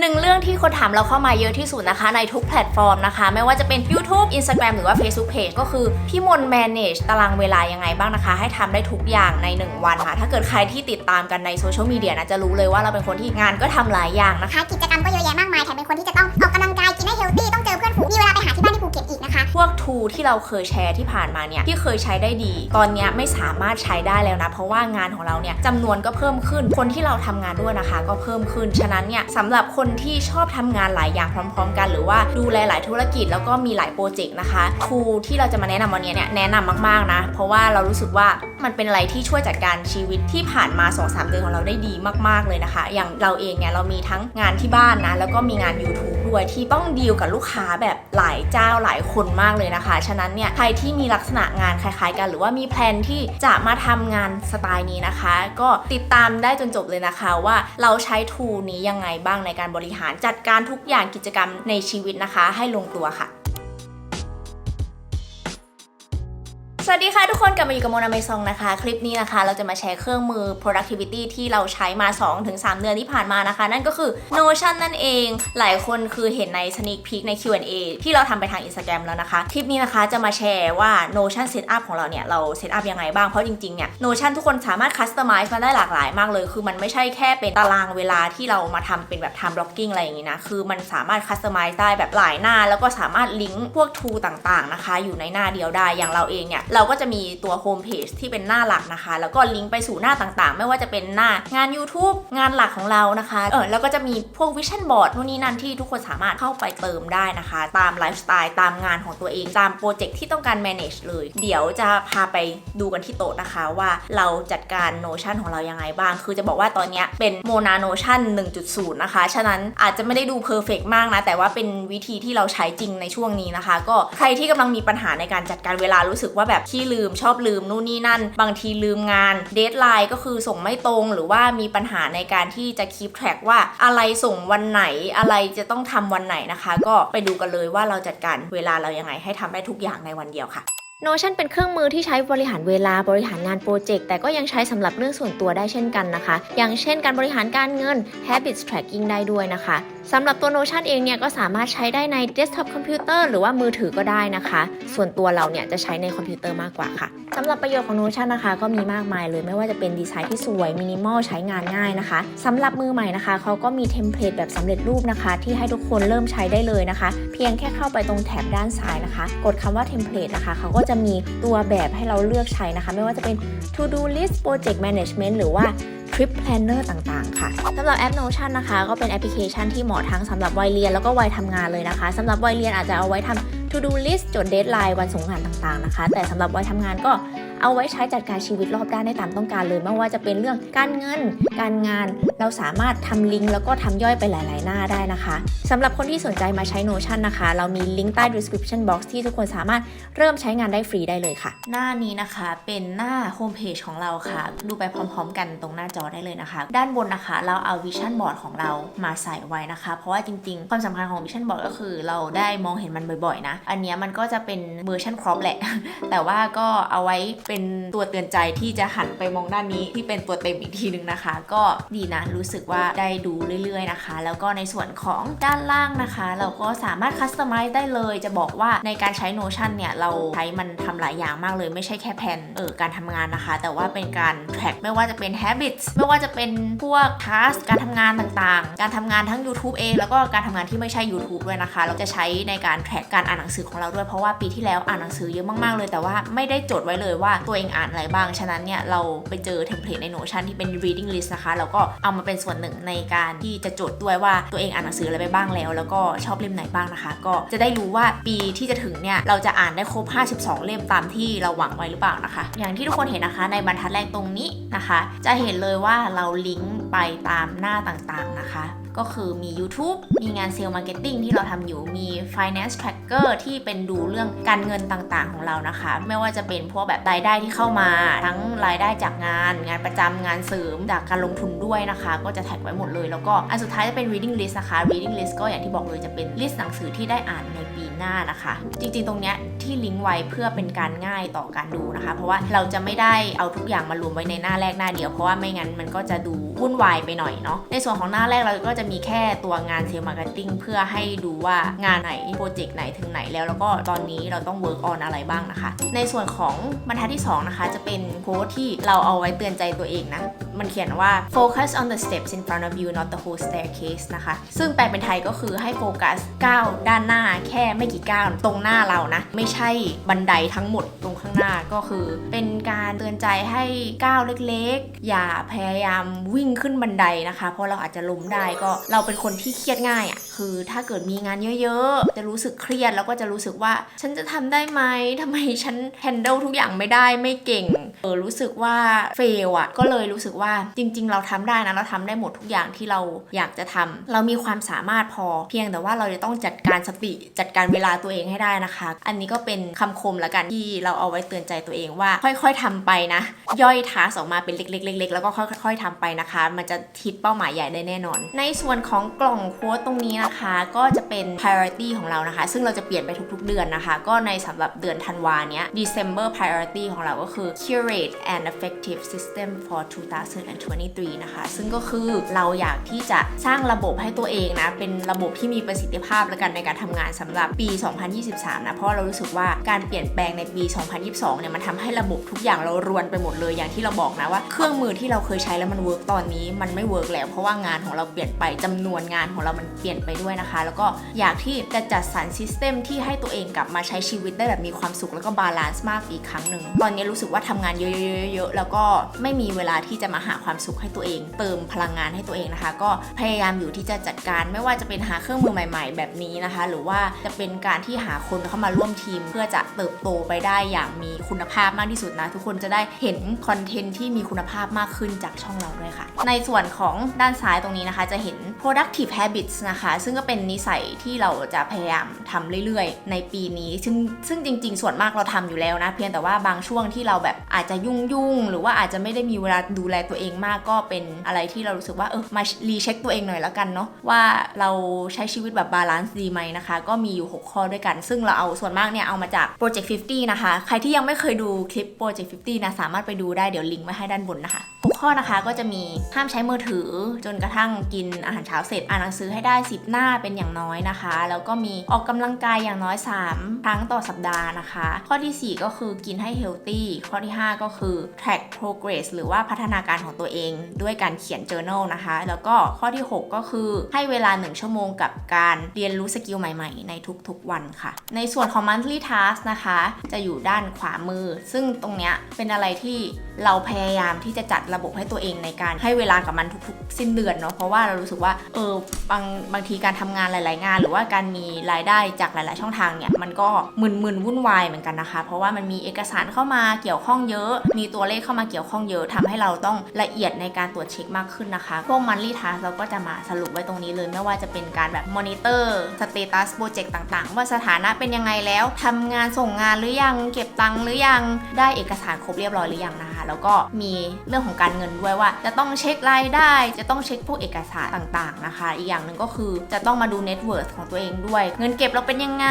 หนึ่งเรื่องที่คนถามเราเข้ามาเยอะที่สุดนะคะ ในทุกแพลตฟอร์มนะคะ ไม่ว่าจะเป็น YouTube Instagram หรือว่า Facebook Page ก็คือพี่มน manage ตารางเวลายังไงบ้างนะคะ ให้ทำได้ทุกอย่างใน 1 วันค่ะ ถ้าเกิดใครที่ติดตามกันในโซเชียลมีเดียนะจะรู้เลยว่าเราเป็นคนที่งานก็ทำหลายอย่างนะคะ กิจกรรมก็เยอะแยะมากมายแถมเป็นคนที่จะต้องออกกำลังกายกินให้เฮลตี้ต้องเจอเพื่อนฝูงมีเวลาไปหาที่บ้าน ก็ตอีกนะคะ พวกทูที่เราเคยแชร์ที่ผ่านมาเนี่ยที่เคยใช้ได้ดี ตอนนี้ไม่สามารถใช้ได้แล้วนะ เพราะว่างานของเราเนี่ยจำนวนก็เพิ่มขึ้น คนที่เราทำงานด้วยนะคะ ก็เพิ่มขึ้น ฉะนั้นเนี่ยสำหรับคนที่ชอบทำงานหลายอย่างพร้อม ๆ กัน หรือว่าดูแลหลายธุรกิจแล้วก็มีหลายโปรเจกต์นะคะทูที่เราจะมาแนะนำวันนี้เนี่ยแนะนำมากๆนะ เพราะว่าเรารู้สึกว่ามันเป็นอะไรที่ช่วยจัดการชีวิตที่ผ่านมา 2-3 เดือนของเราได้ดีมากๆเลยนะคะ อย่างเราเองเนี่ยเรามีทั้งงานที่บ้านนะแล้วก็มีงาน YouTube ด้วยที่ต้องดีลกับลูกค้าแบบหลายเจ้าหลายคนมากเลยนะคะ ฉะนั้นเนี่ยใครที่มีลักษณะงานคล้ายๆกัน หรือว่ามีแพลนที่จะมาทำงานสไตล์นี้นะคะ ก็ติดตามได้จนจบเลยนะคะว่าเราใช้ทูนี้ยังไงบ้างในการบริหารจัดการทุกอย่างกิจกรรมในชีวิตนะคะ ให้ลงตัวค่ะ สวัสดีค่ะทุกคนกลับมาอยู่กับโมนาเมซองนะคะ คลิปนี้นะคะ เราจะมาแชร์เครื่องมือ productivity ที่เราใช้มา 2-3 เดือนที่ผ่านมานะคะ นั่นก็คือ Notion นั่นเอง หลายคนคือเห็นใน sneak peek ใน Q&A ที่เราทำไปทาง Instagram แล้วนะคะ คลิปนี้นะคะจะมาแชร์ว่า Notion setup ของเราเนี่ย เรา setup ยังไงบ้าง เพราะจริงๆ เนี่ย Notion ทุกคนสามารถ customize มาได้หลากหลายมากเลย คือมันไม่ใช่แค่เป็นตารางเวลาที่เรามาทำเป็นแบบ time blocking อะไรอย่างนี้นะ คือมันสามารถ customize ได้แบบหลายหน้า แล้วก็สามารถลิงก์พวก tool ต่างๆนะคะ อยู่ในหน้าเดียวได้อย่างเราเองเนี่ยเราก็จะมีตัว home page ที่เป็นหน้าหลักนะคะ แล้วก็ลิงก์ไปสู่หน้าต่างๆ ไม่ว่าจะเป็นหน้างาน YouTube งานหลักของเรานะคะเออแล้วก็จะมีพวก vision board นู่นนี่นั่นที่ทุกคนสามารถเข้าไปเติมได้นะคะ ตามไลฟ์สไตล์ตามงานของตัวเองตามโปรเจกต์ที่ต้องการ manage เลย เดี๋ยวจะพาไปดูกันที่โต๊ะนะคะว่าเราจัดการ Notion ของเรายังไงบ้าง คือจะบอกว่าตอนนี้เป็น Mona Notion 1.0 นะคะ ฉะนั้นอาจจะไม่ได้ดู perfect มากนะ แต่ว่าเป็นวิธีที่เราใช้จริงในช่วงนี้นะคะ ก็ใครที่กำลังมีปัญหาในการจัดการเวลารู้สึกว่าแบบขี้ลืมชอบลืมนู่นนี่นั่น บางทีลืมงานเดทไลน์ก็คือส่งไม่ตรงหรือว่ามีปัญหาในการที่จะคีปแทร็กว่าอะไรส่งวันไหนอะไรจะต้องทำวันไหนนะคะ ก็ไปดูกันเลยว่าเราจัดการเวลาเรายังไงให้ทำได้ทุกอย่างในวันเดียวค่ะ Notion เป็นเครื่องมือที่ใช้บริหารเวลาบริหารงานโปรเจกต์แต่ก็ยังใช้สำหรับเรื่องส่วนตัวได้เช่นกันนะคะ อย่างเช่นการบริหารการเงิน habits tracking ได้ด้วยนะคะ สำหรับตัว Notion เองเนี่ยก็สามารถใช้ได้ใน desktop computer หรือว่ามือถือก็ได้นะคะ ส่วนตัวเราเนี่ยจะใช้ในคอมพิวเตอร์มากกว่าค่ะสำหรับประโยชน์ของ Notion นะคะ ก็มีมากมายเลยไม่ว่าจะเป็นดีไซน์ที่สวยมินิมอลใช้งานง่ายนะคะสำหรับมือใหม่นะคะเขาก็มีเทมเพลตแบบสำเร็จรูปนะคะ ที่ให้ทุกคนเริ่มใช้ได้เลยนะคะ เพียงแค่เข้าไปตรงแถบด้านซ้ายนะคะ กดคำว่าเทมเพลตนะคะเขาก็จะมีตัวแบบให้เราเลือกใช้นะคะ ไม่ว่าจะเป็น to do list project management หรือว่าทริปแพลนเนอร์ต่างๆ ค่ะสำหรับแอป Notion นะคะ ก็เป็นแอปพลิเคชันที่เหมาะทั้งสำหรับวัยเรียนแล้วก็วัยทำงานเลยนะคะสำหรับวัยเรียนอาจจะเอาไว้ทำ to do list จดเดทไลน์วันสงกรานต์ต่างๆนะคะ แต่สำหรับวัยทำงานก็ เอาไว้ใช้จัดการชีวิตรอบด้านได้ตามต้องการเลยไม่ว่าจะเป็นเรื่องการเงิน การงาน เราสามารถทำลิงก์แล้วก็ทำย่อยไปหลาย ๆ หน้าได้นะคะสำหรับคนที่สนใจมาใช้ Notion นะคะ เรามีลิงก์ใต้ description box ที่ทุกคนสามารถเริ่มใช้งานได้ฟรีได้เลยค่ะ หน้านี้นะคะเป็นหน้าโฮมเพจของเราค่ะ ดูไปพร้อม ๆ กันตรงหน้าจอได้เลยนะคะ ด้านบนนะคะเราเอาวิชั่นบอร์ดของเรามาใส่ไว้นะคะ เพราะว่าจริง ๆ ความสำคัญของวิชั่นบอร์ดก็คือ เราได้มองเห็นมันบ่อย ๆ นะ อันนี้มันก็จะเป็นเวอร์ชันครอปแหละ แต่ว่าก็เอาไว้เป็นตัวเตือนใจที่จะหันไปมองด้านนี้ที่เป็นตัวเต็มอีกทีนึงนะคะ ก็ดีนะรู้สึกว่าได้ดูเรื่อยๆนะคะ แล้วก็ในส่วนของด้านล่างนะคะ เราก็สามารถคัสตอมไมซ์ได้เลยจะบอกว่าในการใช้ Notion เนี่ย เราใช้มันทำหลายอย่างมากเลย ไม่ใช่แค่แผนเออการทำงานนะคะ แต่ว่าเป็นการ track ไม่ว่าจะเป็น habits ไม่ว่าจะเป็นพวก task การทำงานต่างๆ การทำงานทั้ง YouTube เองแล้วก็การทำงานที่ไม่ใช่ YouTube ด้วยนะคะ เราจะใช้ในการ track การอ่านหนังสือของเราด้วยเพราะว่าปีที่แล้วอ่านหนังสือเยอะมากๆเลย แต่ว่าไม่ได้จดไว้เลยว่าตัวเองอ่านอะไรบ้าง ฉะนั้นเนี่ยเราไปเจอเทมเพลตใน Notion ที่เป็น reading list นะคะ แล้วก็เอามาเป็นส่วนหนึ่งในการที่จะจดด้วยว่าตัวเองอ่านหนังสืออะไรไปบ้างแล้ว แล้วก็ชอบเล่มไหนบ้างนะคะ ก็จะได้รู้ว่าปีที่จะถึงเนี่ยเราจะอ่านได้ครบ 52 เล่มตามที่เราหวังไว้หรือเปล่านะคะ อย่างที่ทุกคนเห็นนะคะ ในบรรทัดแรกตรงนี้นะคะ จะเห็นเลยว่าเราลิงก์ไปตามหน้าต่างๆนะคะ ก็คือมี YouTube มีงานเซลล์มาร์เก็ตติ้งที่เราทำอยู่มี Finance Tracker ที่เป็นดูเรื่องการเงินต่างๆของเรานะคะ ไม่ว่าจะเป็นพวกแบบรายได้ที่เข้ามา ทั้งรายได้จากงาน งานประจำงานเสริมจากการลงทุนด้วยนะคะ ก็จะแท็กไว้หมดเลย แล้วก็อันสุดท้ายจะเป็น reading list นะคะ reading list ก็อย่างที่บอกเลยจะเป็นลิสต์หนังสือที่ได้อ่านในปีหน้านะคะ จริงๆ ตรงเนี้ย ที่ลิงก์ไว้เพื่อเป็นการง่ายต่อการดูนะคะ เพราะว่าเราจะไม่ได้เอาทุกอย่างมารวมไว้ในหน้าแรกหน้าเดียว เพราะว่าไม่งั้นมันก็จะดูวุ่นวายไปหน่อยเนาะ ในส่วนของหน้าแรกเราก็จะมีแค่ตัวงานเซลล์มาร์เก็ตติ้งเพื่อให้ดูว่างานไหนโปรเจกต์ไหนถึงไหนแล้ว แล้วก็ตอนนี้เราต้อง work on อะไรบ้างนะคะ ในส่วนของบรรทัดที่ 2 นะคะ จะเป็นโค้ดที่เราเอาไว้เตือนใจตัวเองนะ มันเขียนว่า focus on the steps in front of you not the whole staircase นะคะ ซึ่งแปลเป็นไทยก็คือให้โฟกัสก้าวด้านหน้าแค่ไม่กี่ก้าวตรงหน้าเรานะ ไม่ใช่ช่บันไดทั้งหมดตรงข้างหน้าก็คือ เป็นการเตือนใจให้ก้าวเล็กๆ อย่าพยายามวิ่งขึ้นบันไดนะคะ เพราะเราอาจจะล้มได้ก็เราเป็นคนที่เครียดง่ายอะ่ะคือถ้าเกิดมีงานเยอะๆ จะรู้สึกเครียดแล้วก็จะรู้สึกว่า ฉันจะทำได้ไหมทำไมฉัน handle ทุกอย่างไม่ได้ไม่เก่งเออรู้สึกว่าเฟลอะก็เลยรู้สึกว่าจริง ๆ เราทำได้นะเราทำได้หมดทุกอย่างที่เราอยากจะทำเรามีความสามารถพอ เพียงแต่ว่าเราจะต้องจัดการสติจัดการเวลาตัวเองให้ได้นะคะ อันนี้ก็เป็นคำคมละกันที่เราเอาไว้เตือนใจตัวเองว่า ค่อยๆทำไปนะ ย่อยทาสออกมาเป็นเล็กๆๆๆแล้วก็ค่อย ๆทำไปนะคะ มันจะทิศเป้าหมายใหญ่ได้แน่นอน ในส่วนของกล่องโค้ดตรงนี้นะคะ ก็จะเป็น priority ของเรานะคะ ซึ่งเราจะเปลี่ยนไปทุกๆ เดือนนะคะ ก็ในสำหรับเดือนธันวาเนี้ย December priority ของเราก็คือ curate an effective system for 2023 นะคะ ซึ่งก็คือเราอยากที่จะสร้างระบบให้ตัวเองนะ เป็นระบบที่มีประสิทธิภาพแล้วกันในการทำงานสำหรับปี 2023 นะ เพราะเรารู้สึกว่าการเปลี่ยนแปลงในปี 2022 เนี่ยมันทำให้ระบบทุกอย่างเรารวนไปหมดเลยอย่างที่เราบอกนะว่าเครื่องมือที่เราเคยใช้แล้วมันเวิร์กตอนนี้มันไม่เวิร์กแล้ว เพราะว่างานของเราเปลี่ยนไปจำนวนงานของเรามันเปลี่ยนไปด้วยนะคะ แล้วก็อยากที่จะจัดสรรซิสเต็มที่ให้ตัวเองกลับมาใช้ชีวิตได้แบบมีความสุขแล้วก็บาลานซ์มากอีกครั้งหนึ่งตอนนี้รู้สึกว่าทำงานเยอะๆๆๆแล้วก็ไม่มีเวลาที่จะมาหาความสุขให้ตัวเอง เติมพลังงานให้ตัวเองนะคะ ก็พยายามอยู่ที่จะจัดการไม่ว่าจะเป็นหาเครื่องมือใหม่ ๆ แบบนี้นะคะ หรือว่าจะเป็นการที่หาคนเข้ามาร่วมทีมเพื่อจะเติบโตไปได้อย่างมีคุณภาพมากที่สุดนะ ทุกคนจะได้เห็นคอนเทนต์ที่มีคุณภาพมากขึ้นจากช่องเราด้วยค่ะ ในส่วนของด้านซ้ายตรงนี้นะคะ จะเห็น productive habits นะคะ ซึ่งก็เป็นนิสัยที่เราจะพยายามทำเรื่อยๆ ในปีนี้ ซึ่งซึ่งจริง ๆ ส่วนมากเราทำอยู่แล้วนะ เพียงแต่ว่าบางช่วงที่เราแบบอาจจะยุ่งๆ หรือว่าอาจจะไม่ได้มีเวลาดูแลตัวเองมากก็เป็นอะไรที่เรารู้สึกว่าเออมารีเช็คตัวเองหน่อยแล้วกันเนาะว่าเราใช้ชีวิตแบบบาลานซ์ดีไหมนะคะ ก็มีอยู่ 6 ข้อด้วยกัน ซึ่งเราเอาส่วนมากเนี่ยเอามาจาก Project 50 นะคะ ใครที่ยังไม่เคยดูคลิป Project 50 นะ สามารถไปดูได้เดี๋ยวลิงก์ไว้ให้ด้านบนนะคะ ข้อนะคะก็จะมีห้ามใช้มือถือ จนกระทั่งกินอาหารเช้าเสร็จอ่านหนังสือให้ได้ 10 หน้าเป็นอย่างน้อยนะคะ แล้วก็มีออกกำลังกายอย่างน้อย 3 ครั้งต่อสัปดาห์นะคะ ข้อทีสี่ 4 ก็คือกินให้เฮลตี้ข้อที่ 5 ก็คือ track progress หรือว่าพัฒนาการของตัวเอง ด้วยการเขียน journal นะคะ แล้วก็ข้อที่ 6 ก็คือให้เวลา 1 ชั่วโมงกับการเรียนรู้สกิลใหม่ๆ ในทุกๆวันค่ะ ในส่วนของ monthly task นะคะ จะอยู่ด้านขวามือ ซึ่งตรงเนี้ยเป็นอะไรที่เราพยายามที่จะจัดระบบให้ตัวเองในการให้เวลากับมันทุกๆ สิ้นเดือนเนาะเพราะว่าเรารู้สึกว่าเออบางบางทีการทำงานหลาย ๆ งาน หรือว่าการมีรายได้จากหลาย ๆ ช่องทางเนี่ยมันก็มึนๆวุ่นวายเหมือนกันนะคะ เพราะว่ามันมีเอกสารเข้ามาเกี่ยวข้องเยอะ มีตัวเลขเข้ามาเกี่ยวข้องเยอะทำให้เราต้องละเอียดในการตรวจเช็คมากขึ้นนะคะพวกมันรีทาเราก็จะมาสรุปไว้ตรงนี้เลยไม่ว่าจะเป็นการแบบมอนิเตอร์สเตตัสโปรเจกต์ต่าง ๆ ว่าสถานะเป็นยังไงแล้วทำงานส่งงานหรือยังเก็บตังค์หรือยังได้เอกสารครบเรียบร้อยหรือยังนะคะ แล้วก็มีเรื่องของการเงินด้วยว่า จะต้องเช็ครายได้ จะต้องเช็คพวกเอกสารต่างๆนะคะ อีกอย่างหนึ่งก็คือจะต้องมาดูเน็ตเวิร์สของตัวเองด้วย เงินเก็บเราเป็นยังไง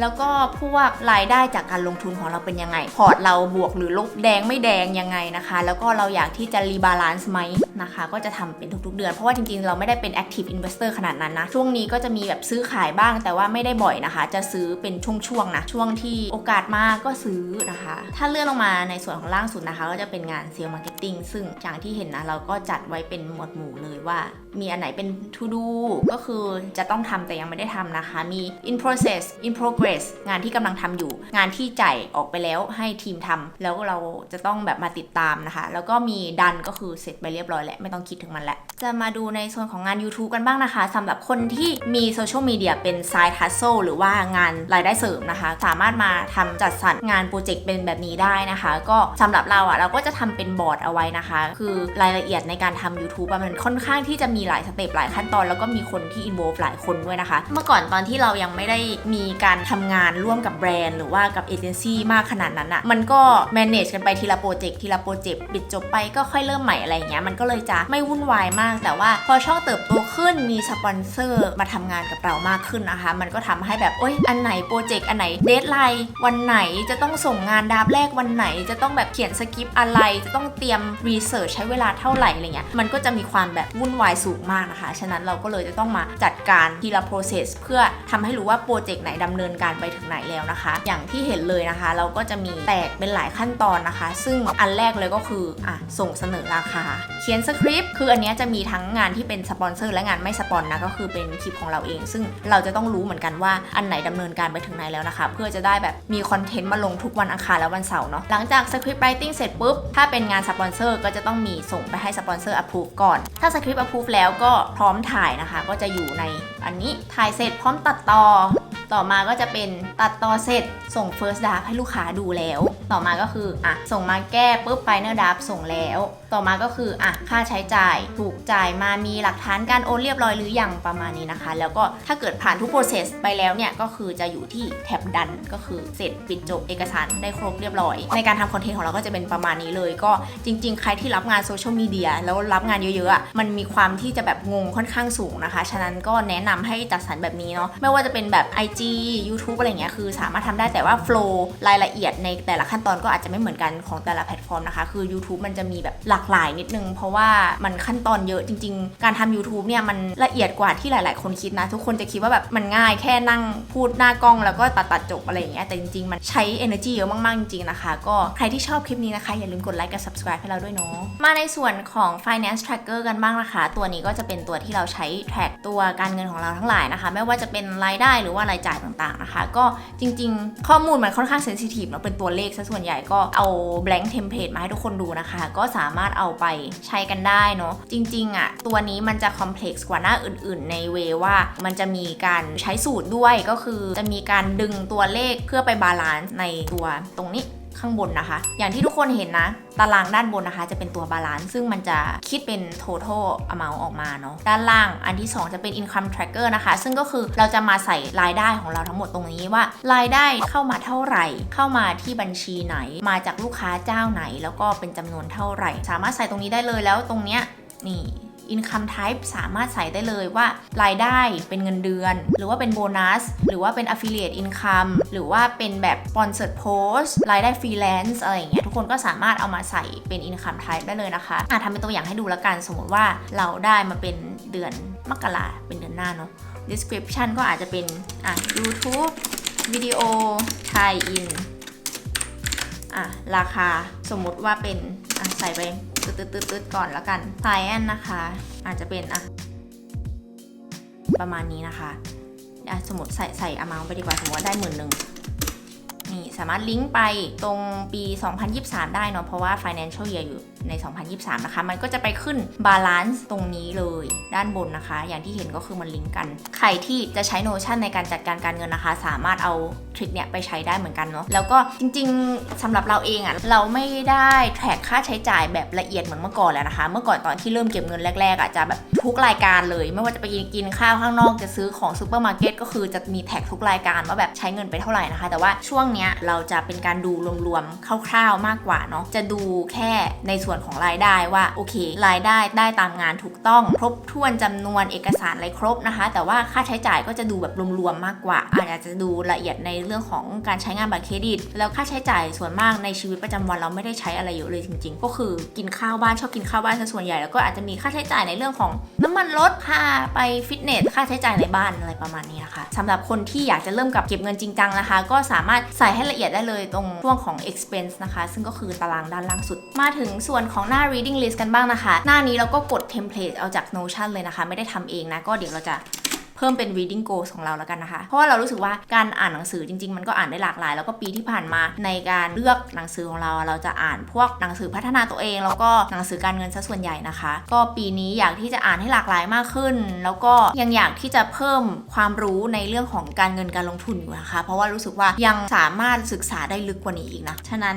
แล้วก็พวกรายได้จากการลงทุนของเราเป็นยังไง พอร์ตเราบวกหรือลบแดงไม่แดงยังไงนะคะ แล้วก็เราอยากที่จะรีบาลานซ์ไหมนะคะ ก็จะทำเป็นทุกๆเดือน เพราะว่าจริงๆ เราไม่ได้เป็น active investor ขนาดนั้นนะ ช่วงนี้ก็จะมีแบบซื้อขายบ้าง แต่ว่าไม่ได้บ่อยนะคะ จะซื้อเป็นช่วงๆนะ ช่วงที่โอกาสมาก็ซื้อนะคะ ถ้าเลื่อนลงมาในส่วนของล่างสุดนะคะ ก็จะเป็นงานเซลล์มาร์เก็ตติ้งซึ่งอย่างที่เห็นนะเราก็จัดไว้เป็นหมวดหมู่เลยว่า มีอันไหนเป็น to do ก็คือจะต้องทำแต่ยังไม่ได้ทำนะคะ มี in process in progress งานที่กำลังทำอยู่ งานที่จ่ายออกไปแล้วให้ทีมทำแล้วเราจะต้องแบบมาติดตามนะคะ แล้วก็มีดันก็คือเสร็จไปเรียบร้อยแล้วไม่ต้องคิดถึงมันแล้วจะมาดูในส่วนของงาน YouTube กันบ้างนะคะสำหรับคนที่มีโซเชียลมีเดียเป็น side hustle หรือว่างานรายได้เสริมนะคะ สามารถมาทำจัดสรรงานโปรเจกต์เป็นแบบนี้ได้นะคะ ก็สำหรับเราอะ่ะเราก็ก็จะทำเป็นบอร์ดเอาไว้นะคะคือรายละเอียดในการทำ YouTube มันค่อนข้างที่จะมีหลายสเต็ปหลายขั้นตอน แล้วก็มีคนที่ involve หลายคนด้วยนะคะ เมื่อก่อนตอนที่เรายังไม่ได้มีการทำงานร่วมกับแบรนด์ หรือว่ากับเอเจนซี่มากขนาดนั้นอะมันก็ manage กันไปทีละโปรเจกต์ทีละโปรเจกต์ปิดจบไปก็ค่อยเริ่มใหม่อะไรอย่างเงี้ยมันก็เลยจะไม่วุ่นวายมาก แต่ว่าพอช่องเติบโตขึ้นมีสปอนเซอร์มาทำงานกับเรามากขึ้นนะคะ มันก็ทำให้แบบโอ๊ยอันไหนโปรเจกต์อันไหนเดทไลน์วันไหนจะต้องส่งงานดาบแรกวันไหนจะต้องแบบเขียนสคริปต์อะไรจะต้องเตรียมรีเสิร์ชใช้เวลาเท่าไหร่อะไรเงี้ยมันก็จะมีความแบบวุ่นวายสูงมากนะคะ ฉะนั้นเราก็เลยจะต้องมาจัดการทีละ process เพื่อทำให้รู้ว่าโปรเจกต์ไหนดำเนินการไปถึงไหนแล้วนะคะ อย่างที่เห็นเลยนะคะ เราก็จะมีแตกเป็นหลายขั้นตอนนะคะ ซึ่งอันแรกเลยก็คืออะส่งเสนอราคา เขียนสคริปต์คืออันนี้จะมีทั้งงานที่เป็นสปอนเซอร์และงานไม่สปอนนะก็คือเป็นคลิปของเราเอง ซึ่งเราจะต้องรู้เหมือนกันว่าอันไหนดำเนินการไปถึงไหนแล้วนะคะ เพื่อจะได้แบบมีคอนเทนต์มาลงทุกวันอังคารและวันเสาร์เนาะหลังจากสคริปต์ไรติงเสร็จปุ๊บถ้าเป็นงานสปอนเซอร์ก็จะต้องมีส่งไปให้สปอนเซอร์ approve ก่อน ถ้าสคริปต์ approve แล้วก็พร้อมถ่ายนะคะ ก็จะอยู่ในอันนี้ถ่ายเสร็จพร้อมตัดต่อ ต่อมาก็จะเป็นตัดต่อเสร็จส่ง first draft ให้ลูกค้าดูแล้ว ต่อมาก็คืออะส่งมาแก้ปุ๊บ final draft ส่งแล้ว ต่อมาก็คืออะค่าใช้จ่ายถูกจ่ายมามีหลักฐานการโอนเรียบร้อยหรือยังประมาณนี้นะคะ แล้วก็ถ้าเกิดผ่านทุก process ไปแล้วเนี่ยก็คือจะอยู่ที่แท็บดันก็คือเสร็จปิดจบเอกสารได้ครบเรียบร้อย ในการทำคอนเทนต์ของเราก็จะเป็นประมาณนี้เลย ก็จริง ๆ ใครที่รับงานโซเชียลมีเดียแล้วรับงานเยอะๆอะมันมีความที่จะแบบงงค่อนข้างสูงนะคะ ฉะนั้นก็แนะนำให้จัดสรรแบบนี้เนาะไม่ว่าจะเป็นแบบ IG YouTube อะไรเงี้ยคือสามารถทำได้แต่ว่า flow รายละเอียดในแต่ละขั้น้นตอนก็อาจจะไม่เหมือนกันของแต่ละแพลตฟอร์มนะคะ คือ YouTube มันจะมีแบบหลากหลายนิดนึง เพราะว่ามันขั้นตอนเยอะจริง ๆ การทำ YouTube เนี่ยมันละเอียดกว่าที่หลาย ๆ คนคิดนะ ทุกคนจะคิดว่าแบบมันง่ายแค่นั่งพูดหน้ากล้องแล้วก็ตัดตัดจบอะไรอย่างเงี้ยแต่จริง ๆ มันใช้ energy เยอะมาก ๆ จริง ๆ นะคะ ก็ใครที่ชอบคลิปนี้นะคะอย่าลืมกดไลค์กับ subscribe ให้เราด้วยเนาะมาในส่วนของ finance tracker กันบ้างนะคะ ตัวนี้ก็จะเป็นตัวที่เราใช้ track ตัวการเงินของเราทั้งหลายนะคะ ไม่ว่าจะเป็นรายได้หรือว่ารายจ่ายต่าง ๆ นะคะ ก็จริง ๆ ข้อมูลมันค่อนข้างเซนซิทีฟเนาะเป็นตัวเลขซะส่วนใหญ่ก็เอา blank template มาให้ทุกคนดูนะคะ ก็สามารถเอาไปใช้กันได้เนาะจริงๆอะตัวนี้มันจะ complex กว่าหน้าอื่น ๆ ในเวว่ามันจะมีการใช้สูตรด้วยก็คือจะมีการดึงตัวเลขเพื่อไปบาลานซ์ในตัวตรงนี้ ข้างบนนะคะ อย่างที่ทุกคนเห็นนะ ตารางด้านบนนะคะ จะเป็นตัวบาลานซ์ซึ่งมันจะคิดเป็น total amount ออกมาเนาะด้านล่างอันที่ 2 จะเป็น income tracker นะคะ ซึ่งก็คือเราจะมาใส่รายได้ของเราทั้งหมดตรงนี้ว่ารายได้เข้ามาเท่าไหร่ เข้ามาที่บัญชีไหน มาจากลูกค้าเจ้าไหน แล้วก็เป็นจำนวนเท่าไหร่ สามารถใส่ตรงนี้ได้เลยแล้วตรงเนี้ยนี่ income type สามารถใส่ได้เลยว่ารายได้เป็นเงินเดือน หรือว่าเป็นโบนัส หรือว่าเป็น affiliate income หรือว่าเป็นแบบ sponsored post รายได้ freelance อะไรอย่างเงี้ยทุกคนก็สามารถเอามาใส่เป็น income type ได้เลยนะคะอะทำเป็นตัวอย่างให้ดูล้วกันสมมติว่าเราได้มาเป็นเดือนมกราเป็นเดือนหน้าเนาะ description ก็อาจจะเป็นอะ YouTube วิดีโอ tie in อะ ราคาสมมติว่าเป็น อะ ใส่ไป ตืดๆๆๆก่อนแล้วกันไซแอนนะคะ อาจจะเป็นอะประมาณนี้นะคะอะสมมติใส่ใส่อามาไปดีกว่าสมมติว่าได้หมื่นหนึ่งนี่ สามารถลิงก์ไปตรงปี 2023 ได้เนาะเพราะว่า financial year อยู่ใน 2023 นะคะ มันก็จะไปขึ้น balance ตรงนี้เลยด้านบนนะคะ อย่างที่เห็นก็คือมันลิงก์กัน ใครที่จะใช้ Notion ในการจัดการการเงินนะคะ สามารถเอาทริคเนี้ยไปใช้ได้เหมือนกันเนาะแล้วก็จริงๆสำหรับเราเองอะ่ะเราไม่ได้แทร็กค่าใช้จ่ายแบบละเอียดเหมือนเมื่อก่อนแล้วนะคะ เมื่อก่อนตอนที่เริ่มเก็บเงินแรกๆอะ่ะจะแบบทุกรายการเลย ไม่ว่าจะไปกินกินข้าวข้างนอกจะซื้อของซูเปอร์มาร์เก็ตก็คือจะมีแท็กทุกรายการว่าแบบใช้เงินไปเท่าไหร่นะคะ แต่ว่าช่วงเนี้ยเราจะเป็นการดูรวมๆคร่าวๆมากกว่าเนาะจะดูแค่ในส่วนของรายได้ว่าโอเค รายได้ได้ตามงานถูกต้อง ครบถ้วนจำนวนเอกสารอะไรครบนะคะ แต่ว่าค่าใช้จ่ายก็จะดูแบบรวมๆมากกว่า อาจจะดูละเอียดในเรื่องของการใช้งานบัตรเครดิต แล้วค่าใช้จ่ายส่วนมากในชีวิตประจำวันเราไม่ได้ใช้อะไรเยอะเลยจริง ๆ ก็คือกินข้าวบ้านชอบกินข้าวบ้านซะส่วนใหญ่แล้วก็อาจจะมีค่าใช้จ่ายในเรื่องของน้ำมันรถค่าไปฟิตเนสค่าใช้จ่ายในบ้านอะไรประมาณนี้นะคะสำหรับคนที่อยากจะเริ่มกับเก็บเงินจริงจังนะคะ ก็สามารถใส่ให้ละเอียดได้เลยตรงช่วงของ expense นะคะ ซึ่งก็คือตารางด้านล่างสุด มาถึงส่วนของหน้า reading list กันบ้างนะคะ หน้านี้เราก็กด template เอาจาก Notion เลยนะคะ ไม่ได้ทำเองนะ ก็เดี๋ยวเราจะ เพิ่มเป็น reading goals ของเราแล้วกันนะคะ เพราะว่าเรารู้สึกว่าการอ่านหนังสือจริง ๆ มันก็อ่านได้หลากหลาย แล้วก็ปีที่ผ่านมาในการเลือกหนังสือของเรา เราจะอ่านพวกหนังสือพัฒนาตัวเอง แล้วก็หนังสือการเงินซะส่วนใหญ่นะคะ ก็ปีนี้อยากที่จะอ่านให้หลากหลายมากขึ้น แล้วก็ยังอยากที่จะเพิ่มความรู้ในเรื่องของการเงินการลงทุนอยู่นะคะ เพราะว่ารู้สึกว่ายังสามารถศึกษาได้ลึกกว่านี้อีกนะ ฉะนั้น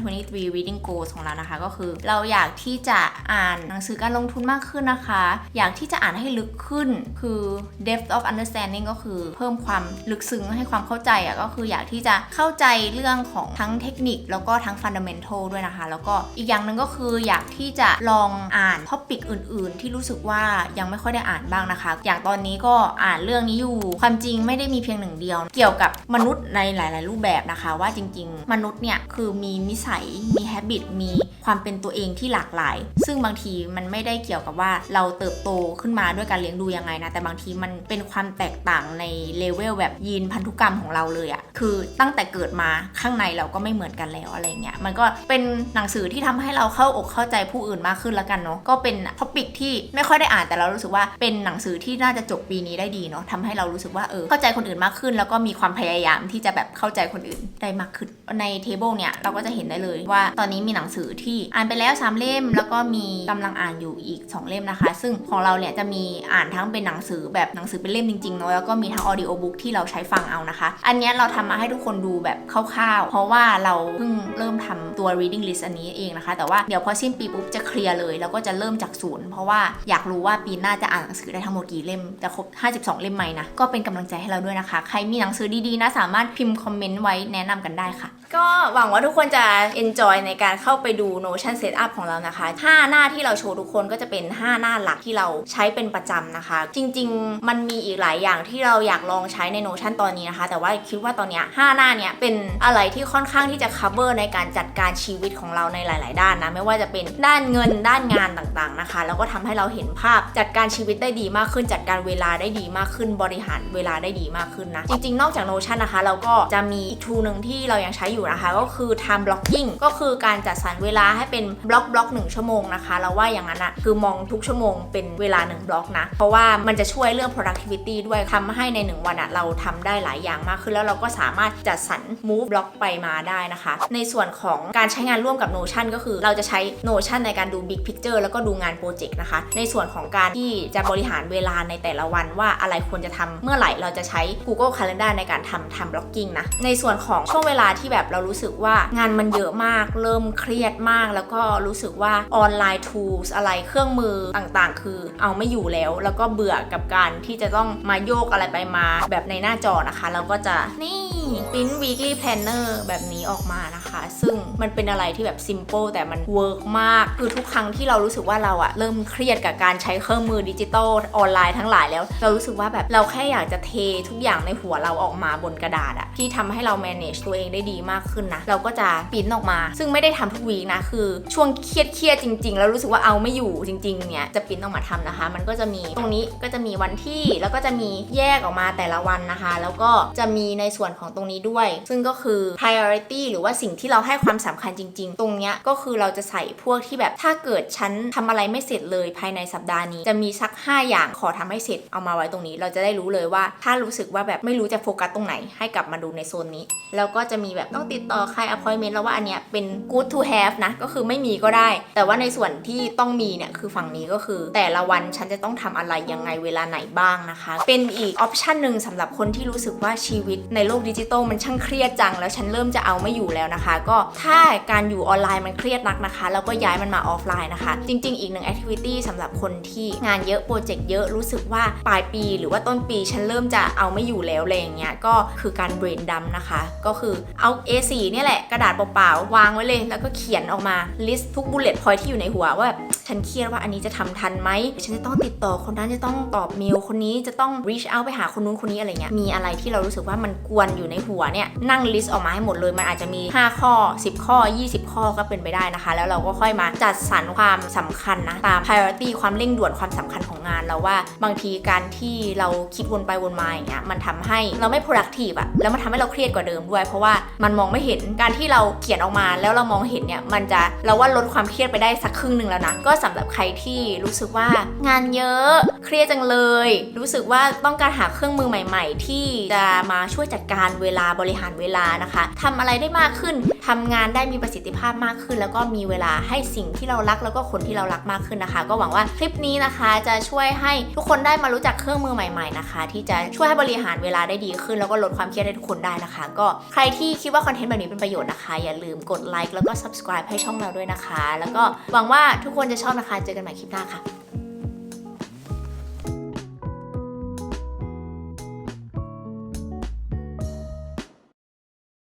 2023 reading goals ของเรานะคะ ก็คือ เราอยากที่จะอ่านหนังสือการลงทุนมากขึ้นนะคะ อยากที่จะอ่านให้ลึกขึ้นคือ depth of understanding ก็คือเพิ่มความลึกซึ้งให้ความเข้าใจอะก็คืออยากที่จะเข้าใจเรื่องของทั้งเทคนิค แล้วก็ทั้ง fundamental ด้วยนะคะ แล้วก็อีกอย่างหนึ่งก็คืออยากที่จะลองอ่านท็อปิกอื่น ๆ ที่รู้สึกว่ายังไม่ค่อยได้อ่านบ้างนะคะ อย่างตอนนี้ก็อ่านเรื่องนี้อยู่ ความจริงไม่ได้มีเพียงหนึ่งเดียว เกี่ยวกับมนุษย์ในหลาย ๆ รูปแบบนะคะ ว่าจริง ๆ มนุษย์เนี่ยคือมีนิสัยมี habit มีความเป็นตัวเองที่หลากหลาย ซึ่งบางทีมันไม่ได้เกี่ยวกับว่าเราเติบโตขึ้นมาด้วยการเลี้ยงดูยังไงนะ แต่บางทีมันเป็นความแตกต่างในเลเวลแบบยีนพันธุกรรมของเราเลยอะคือตั้งแต่เกิดมาข้างในเราก็ไม่เหมือนกันแล้วอะไรเงี้ยมันก็เป็นหนังสือที่ทำให้เราเข้าอกเข้าใจผู้อื่นมากขึ้นแล้วกันเนาะก็เป็นท็อปิกที่ไม่ค่อยได้อ่านแต่เรารู้สึกว่าเป็นหนังสือที่น่าจะจบปีนี้ได้ดีเนาะทำให้เรารู้สึกว่าเออเข้าใจคนอื่นมากขึ้น แล้วก็มีความพยายามที่จะแบบเข้าใจคนอื่นได้มากขึ้นในเทเบิลเนี่ยเราก็จะเห็นได้เลยว่าตอนนี้มีหนังสือที่อ่านไปแล้ว 3 เล่ม แล้วก็มีกำลังอ่านอยู่อีก 2 เล่มนะคะ ซึ่งของเราเนี่ยจะมีอ่านทั้งเป็นหนังสือแบบหนังสือเป็นเล่มจริงๆเนาะแล้วก็มีทั้งออดิโอบุ๊กที่เราใช้ฟังเอานะคะ อันนี้เราทำมาให้ทุกคนดูแบบคร่าวๆ เพราะว่าเราเพิ่งเริ่มทำตัว reading list อันนี้เองนะคะ แต่ว่าเดี๋ยวพอสิ้นปีปุ๊บจะเคลียร์เลย แล้วก็จะเริ่มจากศูนย์ เพราะว่าอยากรู้ว่าปีหน้าจะอ่านหนังสือได้ทั้งหมดกี่เล่มจะครบ 52 เล่มไหมนะ ก็เป็นกำลังใจให้เราด้วยนะคะ ใครมีหนังสือดีๆนะสามารถพิมพ์คอมเมนต์ไว้แนะนำกันได้ค่ะ ก็หวังว่าทุกคนจะ enjoy ในการเข้าไปดู Notion Setup ของเรานะคะ5หน้าที่เราโชว์ทุกคนก็จะเป็น 5 หน้าหลักที่เราใช้เป็นประจำนะคะ จริง ๆ มันมมีอีกหลายอย่างที่เราอยากลองใช้ใน Notion ตอนนี้นะคะ แต่ว่าคิดว่าตอนนี้5หน้าเนี้ยเป็นอะไรที่ค่อนข้างที่จะ cover ในการจัดการชีวิตของเราในหลาย ๆ ด้านนะ ไม่ว่าจะเป็นด้านเงินด้านงานต่าง ๆ นะคะ แล้วก็ทำให้เราเห็นภาพจัดการชีวิตได้ดีมากขึ้น จัดการเวลาได้ดีมากขึ้น บริหารเวลาได้ดีมากขึ้นนะ จริง ๆ นอกจาก Notion นะคะ เราก็จะมีอีก tool หนึ่งที่เรายังใช้อยู่นะคะ ก็คือ time blocking ก็คือการจัดสรรเวลาให้เป็นบล็อกบล็อกหนึ่งชั่วโมงนะคะ เราว่าอย่างนั้นอะคือมองทุกชั่วโมงเป็นเวลาหนึ่งบล็อกนะ เพราะว่ามันจะช่วยเรื่อง productivity ด้วยทำให้ในหนึ่งวันอะเราทำได้หลายอย่างมากขึ้น แล้วเราก็สามารถจัดสรร move บล็อกไปมาได้นะคะ ในส่วนของการใช้งานร่วมกับ Notion ก็คือเราจะใช้ Notion ในการดู big picture แล้วก็ดูงานโปรเจกต์นะคะ ในส่วนของการที่จะบริหารเวลาในแต่ละวันว่าอะไรควรจะทำเมื่อไหร่เราจะใช้ Google Calendar ในการทำ time blocking นะ ในส่วนของช่วงเวลาที่แบบเรารู้สึกว่างานมันเยอะมาก เริ่มเครียดมาก แล้วก็รู้สึกว่าออนไลน์ tools อะไรเครื่องมือต่างๆ คือเอาไม่อยู่แล้ว แล้วก็เบื่อกับการที่จะต้องมาโยกอะไรไปมา แบบในหน้าจอนะคะ เราก็จะนี่ป r ิ n weekly planner แบบนี้ออกมานะคะ ซึ่งมันเป็นอะไรที่แบบ simple แต่มันเวิร์กมาก คือทุกครั้งที่เรารู้สึกว่าเราอะเริ่มเครียดกับการใช้เครื่องมือดิจิตอลออนไลน์ทั้งหลายแล้ว เรารู้สึกว่าแบบเราแค่อยากจะเททุกอย่างในหัวเราออกมาบนกระดาษอะที่ทำให้เรา manage ตัวเองได้ดีมากขึ้นนะ เราก็จะปิ้นออกมา ซึ่งไม่ได้ทำทุกวีนะ คือช่วงเครียดเครียดๆจริง ๆ แล้วรู้สึกว่าเอาไม่อยู่จริง ๆ เนี่ยจะปิ้นออกมาทำนะคะ มันก็จะมีตรงนี้ก็จะมีวันที่แล้วก็จะมีแยกออกมาแต่ละวันนะคะ แล้วก็จะมีในส่วนของตรงนี้ด้วย ซึ่งก็คือ priority หรือว่าสิ่งที่เราให้ความสำคัญจริง ๆ ตรงเนี้ยก็คือเราจะใส่พวกที่แบบถ้าเกิดฉันทำอะไรไม่เสร็จเลยภายในสัปดาห์นี้ จะมีสัก 5 อย่างขอทำให้เสร็จเอามาไว้ตรงนี้ เราจะได้รู้เลยว่า ถ้ารู้สึกว่าแบบไม่รู้จะโฟกัสตรงไหน ให้กลับมาดูในโซนนี้ แล้วก็จะมีแบบต้องติดต่อใคร appointment แล้วว่าอันเนี้ยเป็น good to have นะก็คือไม่มีก็ได้ แต่ว่าในส่วนที่ต้องมีเนี่ยคือฝั่งนี้ก็คือ แต่ละวันฉันจะต้องทำอะไรยังไงเวลาไหนบ้างนะคะ เป็นอีกออปชันหนึ่งสำหรับคนที่รู้สึกว่าชีวิตในโลกดิจิตอลมันช่างเครียดจัง แล้วฉันเริ่มจะเอาไม่อยู่แล้วนะคะ ก็ถ้าการอยู่ออนไลน์มันเครียดนักนะคะ แล้วก็ย้ายมันมาออฟไลน์นะคะ จริง ๆ อีกหนึ่งแอคทิวิตี้สำหรับคนที่งานเยอะโปรเจกต์เยอะรู้สึกว่าปลายปีหรือว่าต้นปีฉันเริ่มจะเอาไม่อยู่แล้วอะไรอย่างเงี้ยก็คือการเบรนดัมนะคะ ก็คือเอา A4 เนี่ยแหละกระดาษเปล่าๆวางไว้เลย แล้วก็เขียนออกมา list ทุก bullet point ที่อยู่ในหัวว่าแบบ ฉันเครียดว่าอันนี้จะทำทันไหมฉันจะต้องติดต่อคนนั้นจะต้องตอบเมลคนนี้จะต้อง reach out ไปหาคนนู้นคนนี้อะไรเงี้ยมีอะไรที่เรารู้สึกว่ามันกวนอยู่ในหัวเนี่ยนั่ง list ออกมาให้หมดเลย มันอาจจะมี 5 ข้อ 10 ข้อ 20 ข้อก็เป็นไปได้นะคะ แล้วเราก็ค่อยมาจัดสรรความสำคัญนะตาม priority ความเร่งด่วนความสำคัญของงานเราว่าบางทีการที่เราคิดวนไปวนมาอย่างเงี้ยมันทำให้เราไม่ productive อะแล้วมันทำให้เราเครียดกว่าเดิมด้วย เพราะว่ามันมองไม่เห็นการที่เราเขียนออกมาแล้วเรามองเห็นเนี่ยมันจะเราว่าลดความเครียดไปได้สักครึ่งหนึ่งแล้วนะก็สำหรับใครที่รู้สึกว่างานเยอะเครียดจังเลย รู้สึกว่าต้องการหาเครื่องมือใหม่ ๆ ที่จะมาช่วยจัดการเวลาบริหารเวลานะคะทำอะไรได้มากขึ้นทำงานได้มีประสิทธิภาพมากขึ้น แล้วก็มีเวลาให้สิ่งที่เรารักแล้วก็คนที่เรารักมากขึ้นนะคะ ก็หวังว่าคลิปนี้นะคะจะช่วยให้ทุกคนได้มารู้จักเครื่องมือใหม่ ๆนะคะ ที่จะช่วยให้บริหารเวลาได้ดีขึ้น แล้วก็ลดความเครียดให้ทุกคนได้นะคะ ก็ใครที่คิดว่าคอนเทนต์แบบนี้เป็นประโยชน์นะคะ อย่าลืมกดไลค์แล้วก็ subscribe ให้ช่องเราด้วยนะคะ แล้วก็หวังว่าทุกคนจะชอบนะคะ เจอกันใหม่คลิปหน้าค่ะ